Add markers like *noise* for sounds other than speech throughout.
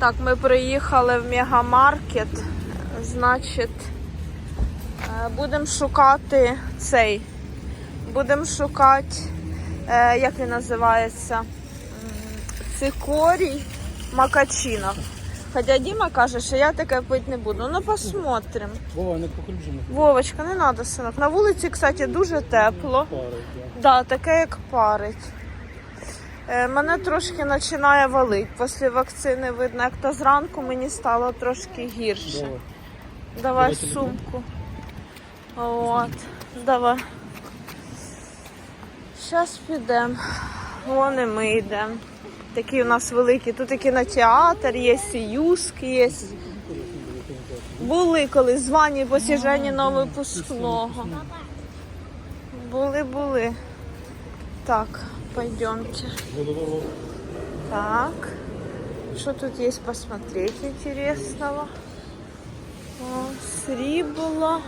Так, ми приїхали в мегамаркет. Значить, будемо шукати цей. Будемо шукати, е, як він називається? Цикорій макачинов. Хоча Діма каже, що я таке пити не буду. Ну посмотрим. Вова, не покружено. Вовочка, не треба, синок. На вулиці, кстати, дуже тепло. Парить, да. Да, таке як парить. Е, мене трошки починає валити. Після вакцини видно, як то зранку мені стало трошки гірше. Вова. Давай сумку. От, давай. Зараз підемо. Вон і ми йдемо. Такий у нас великий. Тут і кінотеатр є, і є. Були колись звані посіжені на випускного. Були, були. Так, пойдемте. Так. Что тут есть посмотреть интересного? О, Срибула.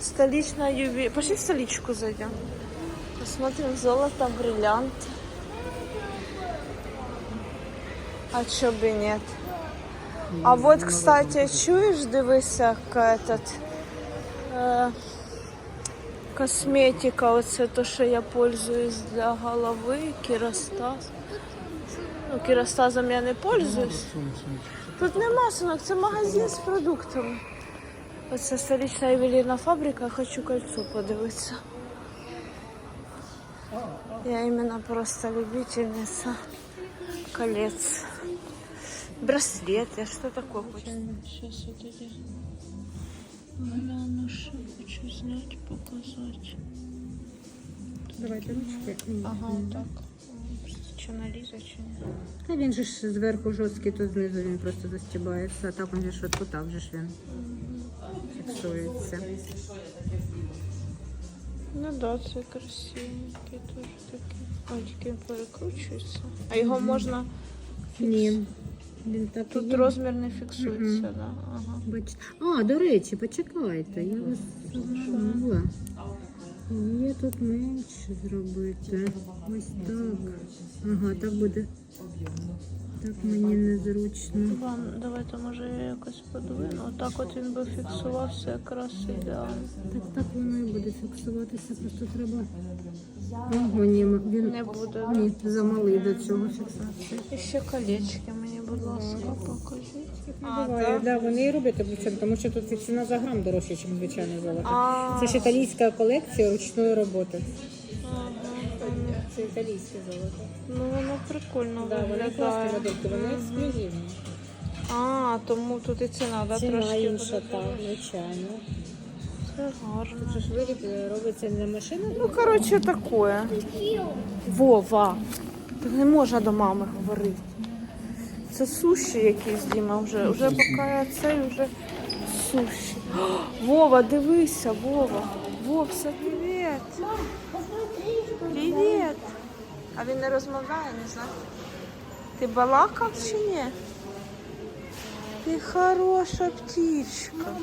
Столичная ювелир. Пошли в столичку зайдем. Посмотрим золото, бриллиант. А чё бы нет? А вот, кстати, чуешь, дивися, этот э, косметика, оце то, що я пользуюсь для голови, керастаз. Ну, керастазом я не пользуюсь. Тут нема синок, це магазин з продуктами. Оце столична ювелірна фабрика, я хочу кольцо подивитися. Я іменно просто любительниця колец. Что такое хочешь? Сейчас вот эти гляну, что хочу снять, показать. Давайте ручки. Ага, так. Что нализа, что нет? Та він же ж зверху жорсткий, тут знизу він просто застібається, а так він же ж от так же ж він фіксується. Ну да, це красивенький теж такий. Ой, тільки він перекручується. А його можна. Ні. Він так і Тут є. розмір не фіксується, Мгм. да. Ага. А, до речі, почекайте, я вас забула. Є тут менше зробити. Ось так. Ага, так буде. Так мені незручно. Вам, давайте, може, я якось подвину. Отак от він би фіксувався якраз ідеально. Так, так воно і буде фіксуватися, просто треба. Ого, ні, він Не буде. ні, замалий до цього фіксації. І ще колечки будь ласка, покажіть. А, Буває, да, вони і роблять облучені, тому що тут ціна за грам дорожча, ніж звичайне золото. А. Це ж італійська колекція ручної роботи. Ага. Це італійське золото. Ну воно прикольно Да, вони класні виглядає. модельки, вони ексклюзивні. А, тому тут і ціна, да, Ціна трошки інша, так, звичайно. Це гарно. Це ж виріб е, робиться не машина. Ну, коротше, таке. Вова. Та не можна до мами говорити. Це суші якісь, Діма, вже. Вже поки цей, вже суші. О, *gasps* Вова, дивися, Вова. Вовса, привіт. Привіт. А він не розмовляє, не знаю. Ти балакав чи ні? Ти хороша птичка.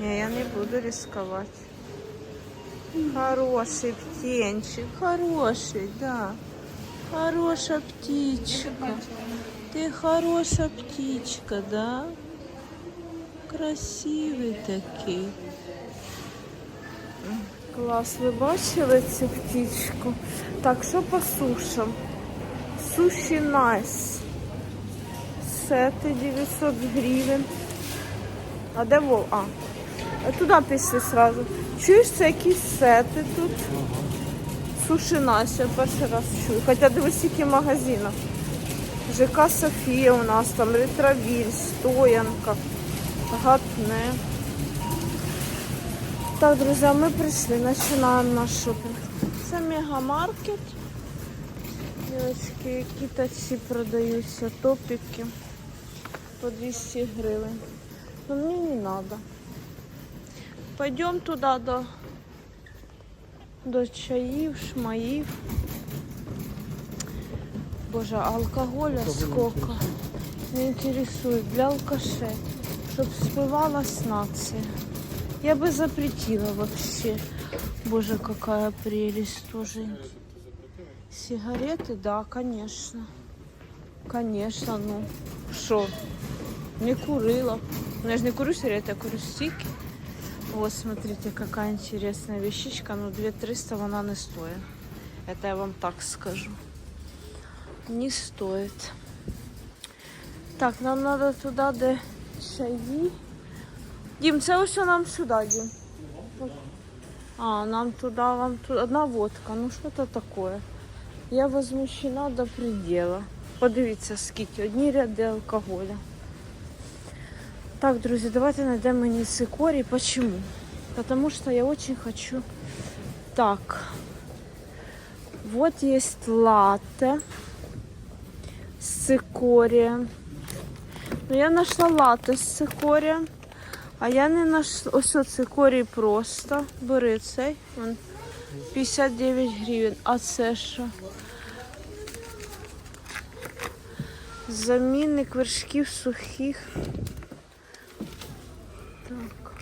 Ні, я не буду ризикувати. Хороший птенчик, хороший, да. Хорошая птичка. Ты хорошая птичка, да? Красивий такий. Клас, ви бачили цю птичку? Так, що по сушам? Суші найс. Сети 900 гривень. А де Вов? А, а туди пішли сразу. Чуєш, це якісь сети тут? Суші Настя, перший раз чую. Хоча дивись, скільки магазинів. ЖК Софія у нас там, Ретровіль, Стоянка, Гатне. Так, друзі, ми прийшли, починаємо наш шопінг. Це мегамаркет. Дівчатки, які таці продаються, топіки по 200 гривень. Но мне не надо. Пойдем туда до, до чаїв, шмаїв. Боже, а алкоголя сколько? Не интересует. Для алкашей. Чтоб спивалась нация. Я бы запретила вообще. Боже, какая прелесть тоже. Сигареты, да, конечно. Конечно, ну. Що? Не курила. Ну, я же не курю сигареты, я курю стики. Вот, смотрите, какая интересная вещичка. Ну, 2300 она не стоит. Это я вам так скажу. Не стоит. Так, нам надо туда, де чаї. Дім, це ось нам сюди, Дім. А, нам туда, вам туда. Одна водка. Ну що це таке? Я возмущена до предела. Подивіться, скільки. Одні ряди алкоголя. Так, друзі, давайте знайдемо мені цикорій. Почему? Потому что я очень хочу... Так. Вот есть латте с цикорием. Ну, я знайшла латте з цикорієм. А я не знайшла. Ось цикорій просто. Бери цей. Він 59 гривень. А це що? Замінник вершків сухих. Так.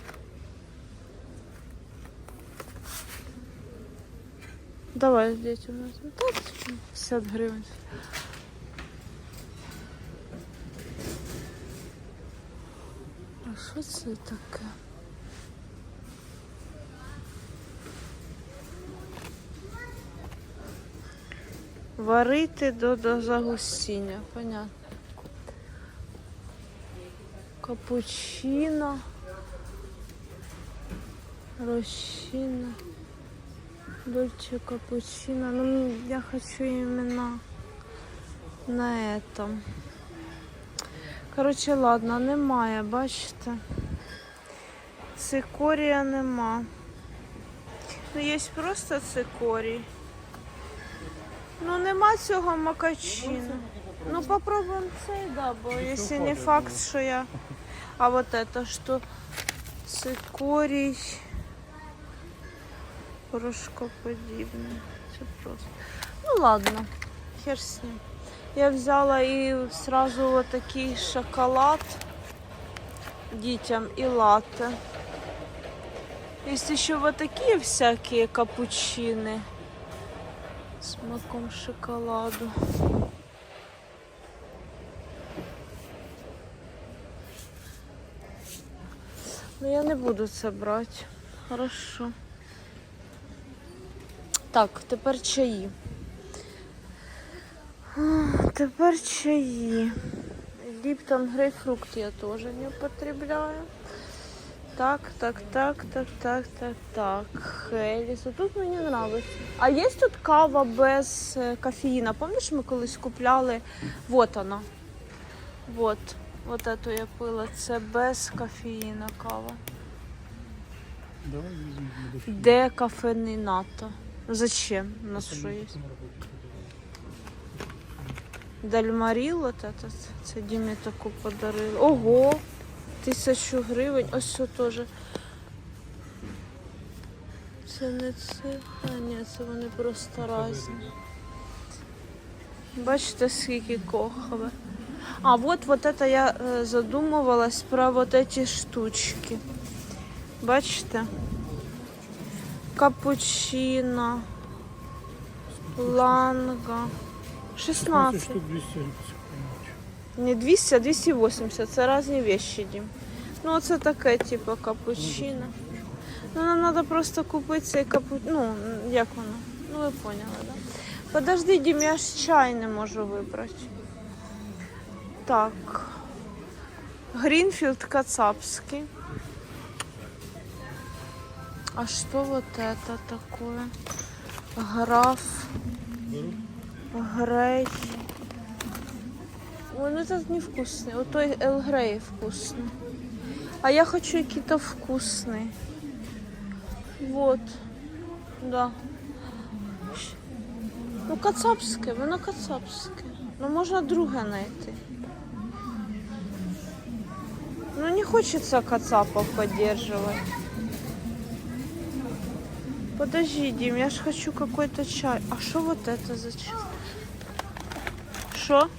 Давай, дядь, у нас. Так, 50 гривень. А що це таке? Варити до, до загустіння, понятно. Капучино. Рощина. Дольче капучино. Ну, я хочу именно на этом. Коротше, ладно, немає, бачите. Цикорія нема. Ну, є просто цикорій. Ну, нема цього макачина. Ну, попробуємо цей, да, бо якщо не факт, що я. А вот это что? Цикорій. Порошкоподібне. Це просто. Ну ладно, хер з ним. Я взяла і сразу вот такий шоколад дітям і латте. Есть еще вот такие всякие капучины с маком шоколаду. Ну я не буду це брати. Хорошо. Так, тепер чаї. Тепер чаї. Ліптон грейпфрукт я теж не употребляю. Так, так, так, так, так, так, так. Хеліс. Тут мені подобається. А є тут кава без е, кофеїна? Пам'ятаєш, ми колись купляли? Вот вона. Вот. Вот эту я пила. Це без кофеїна кава. Давай візьмемо до Де кафеїната? Зачем? У нас що є? Дальмаріл вот этот. Це Дімі таку подарили. Ого! Тисячу гривень. Ось що теж. Це не це. А ні, це вони просто різні. Бачите, скільки кохове. А вот вот это я е, задумувалась про вот эти штучки. Бачите? Капучино, ланга. 16. штук 200. Не 200, а 280. Це різні вещи, Дім. Ну, оце таке, типу, капучино. Ну, нам треба просто купити цей капучино. Ну, як воно? Ну, ви поняли, да? Подожди, Дім, я ж чай не можу вибрати. Так. Гринфилд кацапский. А что вот это такое? Граф. Грей. Ой, ну этот невкусный. Вот той Эл Грей вкусный. А я хочу какие-то вкусные. Вот. Да. Ну, кацапське, воно кацапське. Ну, можна друге знайти. Ну, не хочется кацапов поддерживать. Подожди, Дим, я ж хочу какой-то чай. А что вот это за чай? Что?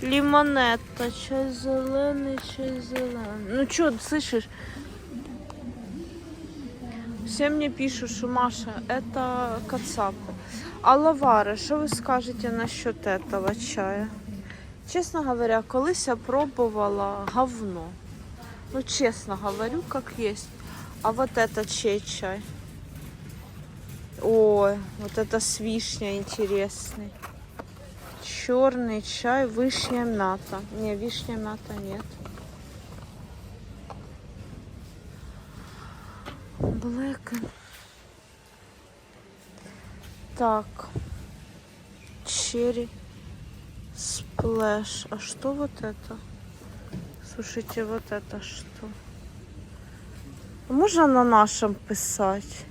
Лимонетта, чай зеленый, чай зеленый. Ну что, слышишь? Все мне пишут, что Маша, это кацапы. А лавары, что вы скажете насчет этого чая? Чесно говоря, колись я пробувала говно. Ну, честно говорю, как есть. А вот это чей чай? Ой, вот это с вишней интересный. Черный чай, вишня мята. Не, вишня мята нет. Блэк. Так. Черри. Сплэш. А что вот это? Слушайте, вот это что? А Можно на нашем писать?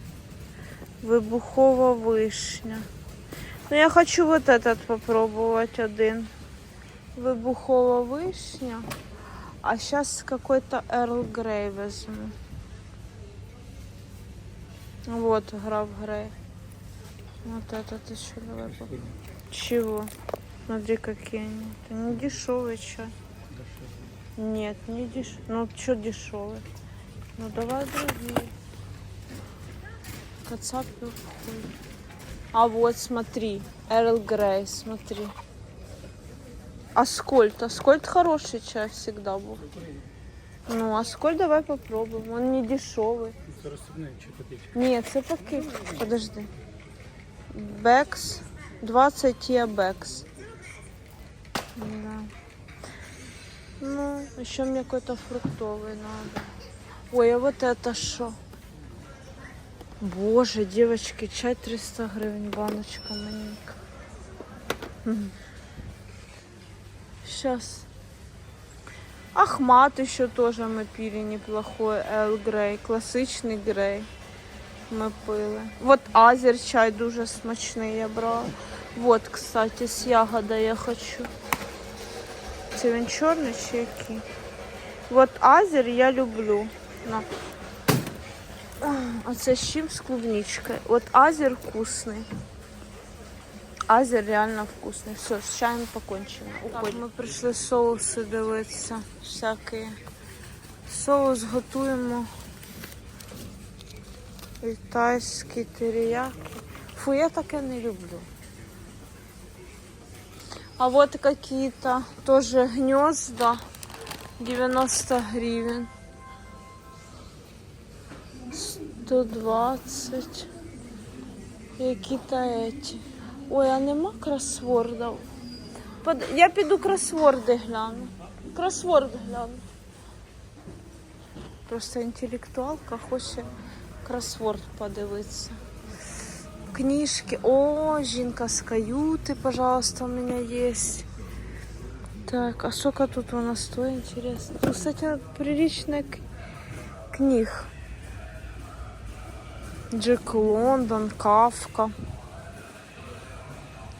Вибухова вишня. Ну, я хочу вот этот попробовать один. Вибухова вишня. А сейчас какой-то Эрл Грей возьму. Вот, граф Грей. Вот этот еще давай попробуем. Чего? Смотри, какие они. Это не дешевый чай. Нет, не дешевый. Ну, что дешевый? Ну, давай другие. Кацап. А вот, смотри. Эрл Грей, смотри. Аскольд. Аскольд хороший чай всегда был. Ну, Аскольд давай попробуем. Он не дешевый. Ні, це пакет. Подожди. Бекс. 20 тіа Бекс. Да. Ну, еще мне какой-то фруктовый надо. Ой, а вот это что? Боже, девочки, чай 300 гривен, баночка маленькая. Сейчас. Ахмат еще тоже мы пили неплохой. Эл Грей, классичный Грей. Ми пили. От азер чай дуже смачний я брала. Вот, кстати, з ягода я хочу. Це він чорний чи який? От азер я люблю. На. А це з чим? З клубничкою. От азер вкусний. Азер реально вкусний. Все, з чаєм покончено. Так, ми прийшли соуси дивитися. Всякі. Соус готуємо. Китайський теріяки. Фу, я таке не люблю. А вот какие-то тоже гнезда. 90 гривен. 120. Які-то эти. Ой, а нема кросвордів? Я піду кросворди гляну. Кросворд гляну. Просто інтелектуалка хоче кросворд подивитися. Книжки. О, жінка з каюти, пожалуйста, у меня есть. Так, а сколько тут у нас стоит, интересно? Тут, кстати, приличная книг. Джек Лондон, Кавка.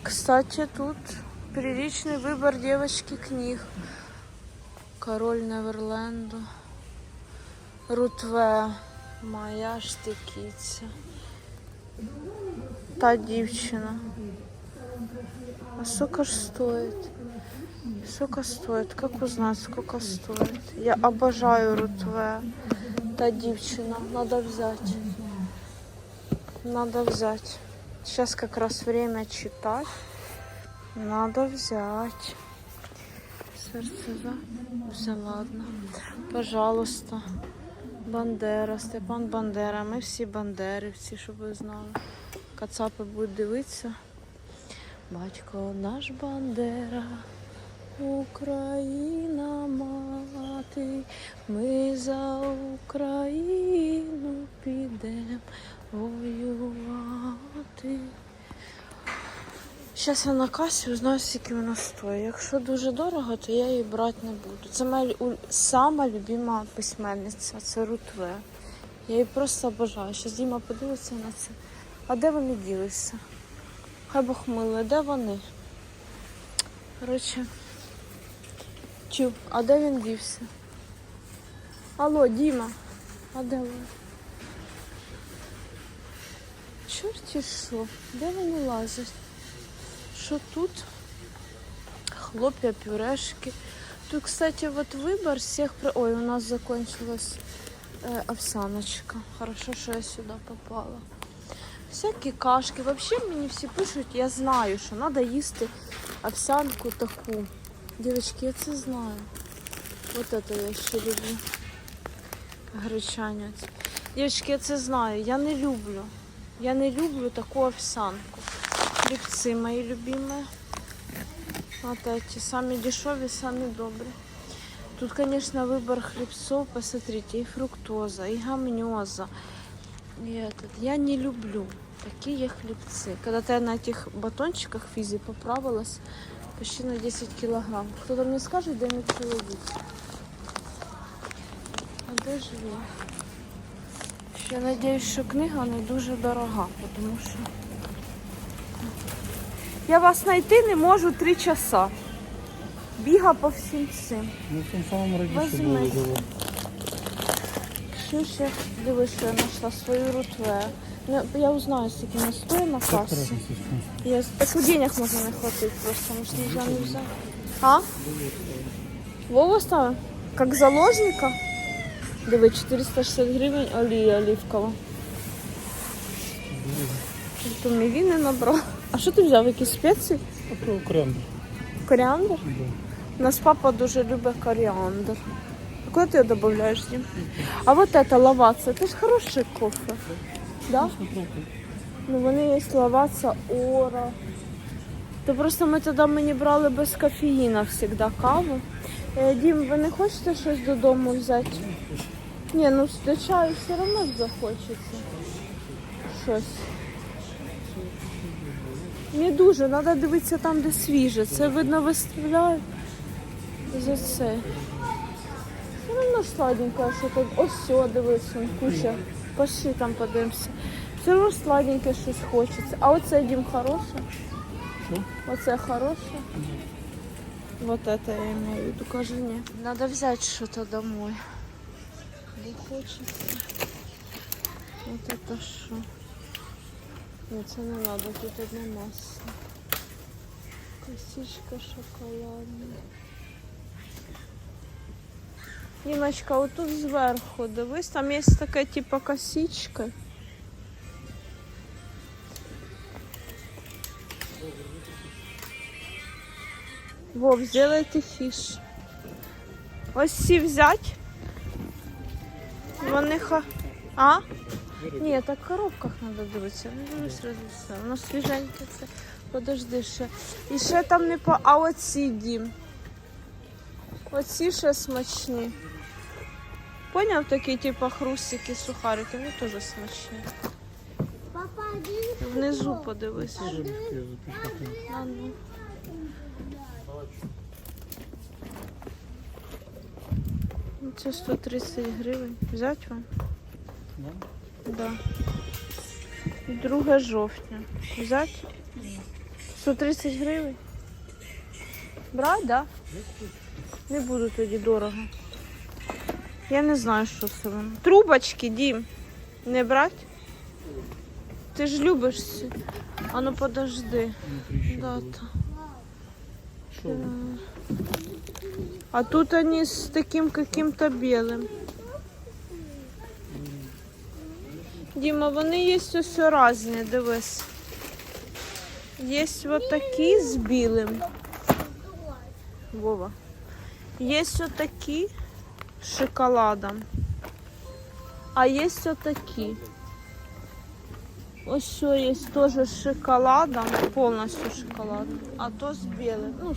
Кстати, тут приличный выбор девочки книг. Король Неверленду. Рутве. Моя штикиця. Та дівчина. А сколько ж стоит? Сколько стоит? Как узнать, сколько стоит? Я обожаю рутве. Та дівчина. Надо взять. Надо взять. Сейчас как раз время читать. Надо взять. Сердце за. Взяла одна. Пожалуйста. Бандера, Степан Бандера. Ми всі бандерівці, щоб ви знали. Кацапи будуть дивитися. Батько наш Бандера, Україна мати, ми за Україну підемо воювати. Зараз я на касі узнаю, скільки вона стоїть. Якщо дуже дорого, то я її брати не буду. Це моя сама любима письменниця, це Рутве. Я її просто обожаю. Зараз Діма подивиться на це. А де вони ділися? Хай Бог милує, де вони? Коротше. Чу, а де він дівся? Алло, Діма, а де ви? Чорті що? Де вони лазять? Що тут? Хлопья, пюрешки. Тут, кстати, вот выбор всех... про- Ой, у нас закончилась э, овсяночка. Хорошо, что я сюда попала. Всякі кашки. Вообще мені всі пишуть, я знаю, що треба їсти овсянку таку Девочки, я це знаю. Вот это я ще люблю. Гречанець. Девочки, я це знаю. Я не люблю. Я не люблю таку овсянку. Хлібці мої любимі. Вот эти. Самі дешеві, самі добрі. Тут, конечно, выбор хлебцов, посмотрите, и фруктоза, и гамнеза. И этот. Я не люблю такие хлебцы. Когда-то я на этих батончиках физи поправилась почти на 10 килограмм. Кто-то мне скажет, да мне чоловік. А де ж він? Ще надіюсь, що книга не дуже дорога, тому що я вас знайти не можу три часа. Біга по всім цим. Ну, в тому самому Возьми. було було. Що ще? Диви, що я знайшла свою рутве. Ну, Я узнаю, скільки вона стоїть на Так, касі. Я... Так денег можно не хватить просто, может нельзя не взять. А? Вову ставим? Как заложника? Диви, 460 гривень олія оливкова. То мівіни набрав. А що ти взяв? Якісь спеції? Коріандр. Коріандр? Да. Нас папа дуже любить коріандр. А куди ти його додаєш, Дім? А вот это лаваца, это ж хороший кофе. Да? Ну, вони є лаваца ора. То просто ми тоді мені брали без кофеїна завжди каву. Е, Дім, ви не хочете щось додому взяти? Ні, ну до чаю все одно захочеться. Щось. Не дуже, треба дивитися там, де свіже. Це видно виставляють за це. Все одно сладеньке, що тут ось все, дивись, вон куча. Пошли там подивимося. Все одно сладеньке щось хочеться. А оце дім хороше. Оце хороше. Вот это я имею в виду, кажи ні. Надо взять что-то домой. Не хочется. Вот это що? Ні, це не надо, тут одне масло. Косичка шоколадна. Німочка, отут зверху, дивись, там є така типа косичка. Вов, сделайте фіш. Ось ці взять. Вони ха. А? Ні, так в коробках треба дивитися. Не дивись разу все. Воно свіженьке це. Подожди ще. І ще там не по. А оці дім. Оці ще смачні. Поняв такі, типу, хрустики, сухарики, вони теж смачні. Внизу подивись. Теж я запишу. А, ну. Ну, Це 130 гривень. Взять вам? Да? Да. 2 жовтня. Взять? 130 гривень. Брать, да? Не буду тоді дорого. Я не знаю, що це воно. Трубочки, Дім. Не брать? Ти ж любиш. А ну подожди. Внутрі ще Да, було. то. Що ви? А тут они с таким каким-то белым. Діма, вони є ось різні, дивись. Є вот такі з білим. Вова. Є ось такі з шоколадом. А є ось такі. Ось що є теж з шоколадом, повністю шоколадом. А то з білим. Ну?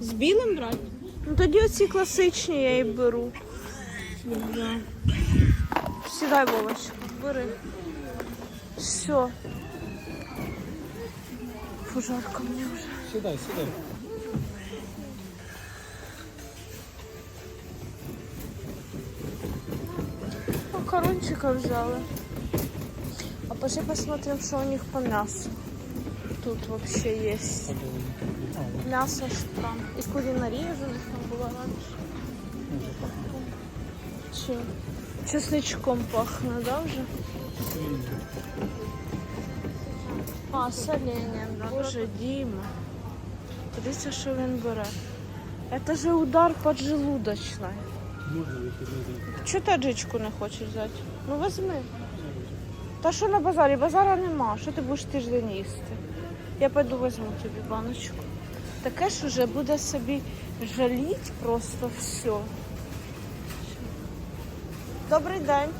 З білим брати? Ну тоді оці класичні я і беру. Да. Сідай, Вовочка, бери. Все. Фу, жарко мені вже. Сідай, сідай. Макарончика взяли. А пошли посмотрим, что у них по мясу. Тут вообще есть. Так, а, вот, Мясо ж там. И кулинария же Была раньше. може, так. Чем? Чесничком пахнет, да, уже? Свинья. А, соленьем, да. Боже, Дима. Дивіться, що він бере. Это же удар поджелудочной. Можна. Чого ти аджичку не хочеш взяти? Ну візьми. Та що на базарі? Базара нема. Що ти будеш тиждень їсти? Я пойду візьму тобі баночку. таке ж уже буде собі жаліть просто все. Добрий день.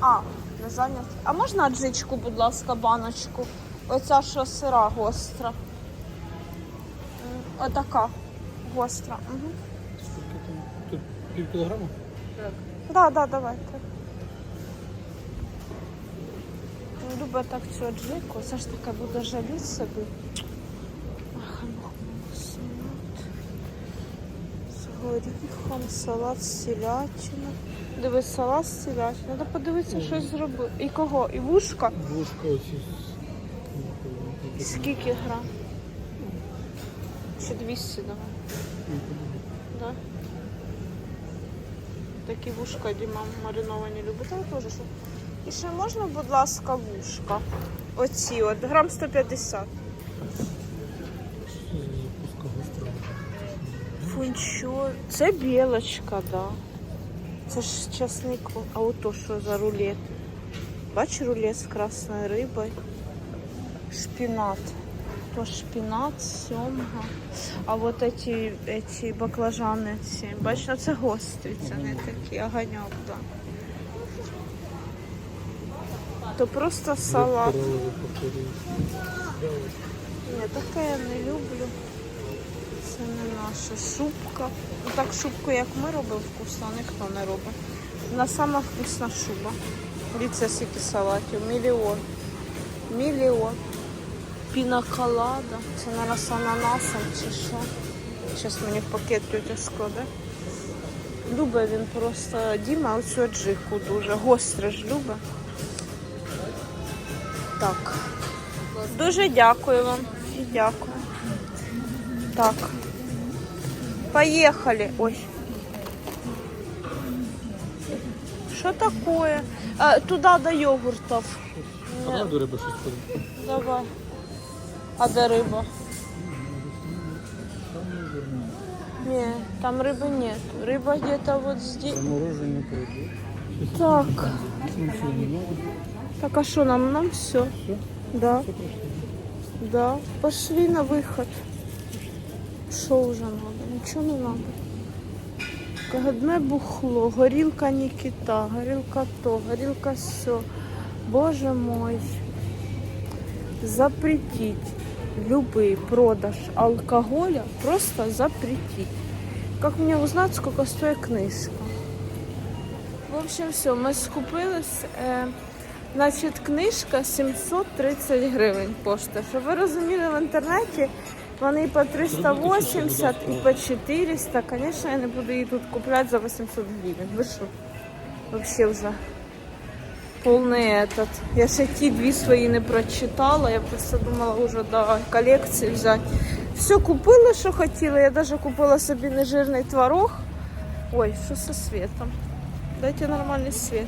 А, не зайняті. А можна аджичку, будь ласка, баночку? Оця що сира гостра. Отака гостра. Угу. Скільки там? Тут пів кілограма? Да, да, давайте. Люблю так цю аджику, все ж таки буду жаліти собі. Ах, ну, салат. З горіхом, салат з сілячина. Дивись, салат з сілячина. Треба подивитися, щось зробити. І кого? І вушка? Вушка оці. Скільки грам? Чи 200 давай. Да? Такі вушка Діма мариновані любить. А теж. І ще можна, будь ласка, вушка. Оці от, грам 150. Фунчо. Це білочка, да. Це ж часник. А ото що за рулет? Бач рулет з красною рибою. Шпінат. То шпінат, сьомга. А от ці, ці баклажани, ці. Бач, ну це гострі, це не такі, огоньок, да. То просто салат. Ні, таке я не люблю. Це не наша шубка. Ну так шубку, як ми робимо вкусно, ніхто не робить. На сама вкусна шуба. Дивіться, скільки салатів. Мільйон. Мільйон. Пінаколада. Це, мабуть, з ананасом чи що. Зараз мені в пакет тетя складе. Любить він просто Діма оцю аджику дуже. Гостре ж любить. Так. Дуже дякую вам. Дякую. Так. Поехали. Ой. Что такое? А, туда до йогуртов. А правда риба щось ходить? Давай. А де риба? Не, там рыбы нет. Рыба где-то вот здесь. Заморожені пройдуть. Так. Так а что нам? Нам все. Да. Да. Пошли на выход. Что уже надо? Ничего не надо. Одне бухло, горілка Нікіта, горілка то, горілка все. Боже мой. Запретить любый продаж алкоголя, просто запретить. Как мне узнать, сколько стоит книжка? В общем, все, ми скупились. Е, значить, книжка 730 гривень коштує. Щоб ви розуміли, в інтернеті вони по 380, і по 400. Звісно, я не буду її тут купляти за 800 гривень. Ви що? Взагалі вже повний этот. Я ще ті дві свої не прочитала, я просто думала вже до колекції взяти. Все купила, що хотіла. Я навіть купила собі нежирний творог. Ой, що зі світом? Дайте нормальний світ.